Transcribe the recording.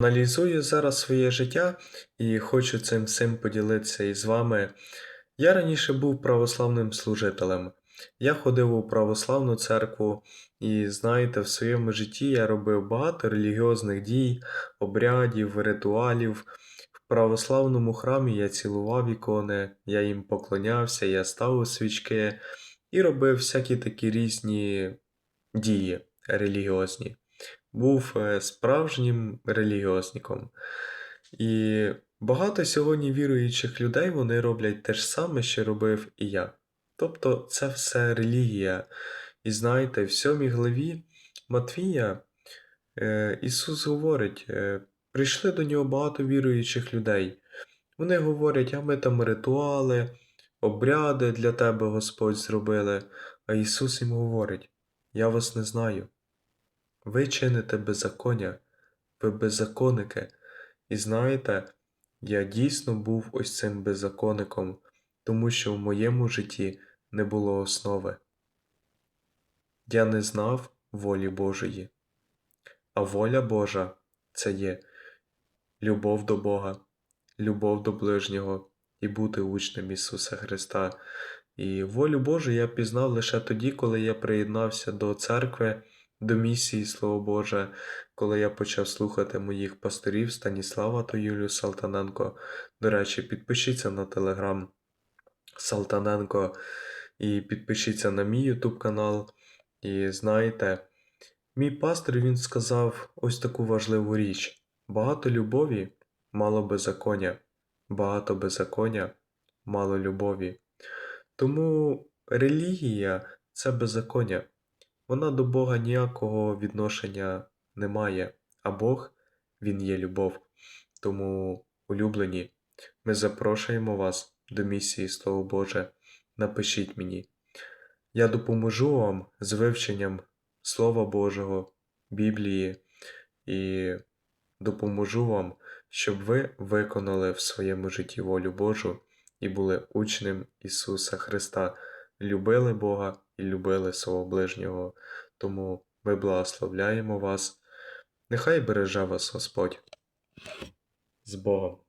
Аналізую зараз своє життя і хочу цим всім поділитися із вами. Я раніше був православним служителем. Я ходив у православну церкву, і знаєте, в своєму житті я робив багато релігіозних дій, обрядів, ритуалів. В православному храмі я цілував ікони, я їм поклонявся, я ставив свічки і робив всякі такі різні дії релігіозні. Був е, справжнім релігіозником. І багато сьогодні віруючих людей вони роблять те ж саме, що робив і я. Тобто це все релігія. І знаєте, в сьомій главі Матвія е, Ісус говорить, е, прийшли до нього багато віруючих людей. Вони говорять, а ми там ритуали, обряди для тебе Господь зробили. А Ісус їм говорить: Я вас не знаю. Ви чините беззаконня, ви беззаконники. І знаєте, я дійсно був ось цим беззаконником, тому що в моєму житті не було основи. Я не знав волі Божої. А воля Божа це є любов до Бога, любов до ближнього і бути учнем Ісуса Христа. І волю Божу я пізнав лише тоді, коли я приєднався до церкви, до місії Слово Боже, коли я почав слухати моїх пасторів Станіслава та Юлію Салтаненко. До речі, підпишіться на телеграм Салтаненко і підпишіться на мій ютуб канал. І знаєте, мій пастор він сказав ось таку важливу річ: багато любові, мало беззаконня, багато беззаконня, мало любові. Тому релігія це беззаконня. Вона до Бога ніякого відношення не має, а Бог Він є любов. Тому, улюблені, ми запрошуємо вас до місії Слово Боже. Напишіть мені. Я допоможу вам з вивченням Слова Божого, Біблії і допоможу вам, щоб ви виконали в своєму житті волю Божу і були учнем Ісуса Христа, любили Бога і любили свого ближнього. Тому ми благословляємо вас. Нехай береже вас Господь. З Богом.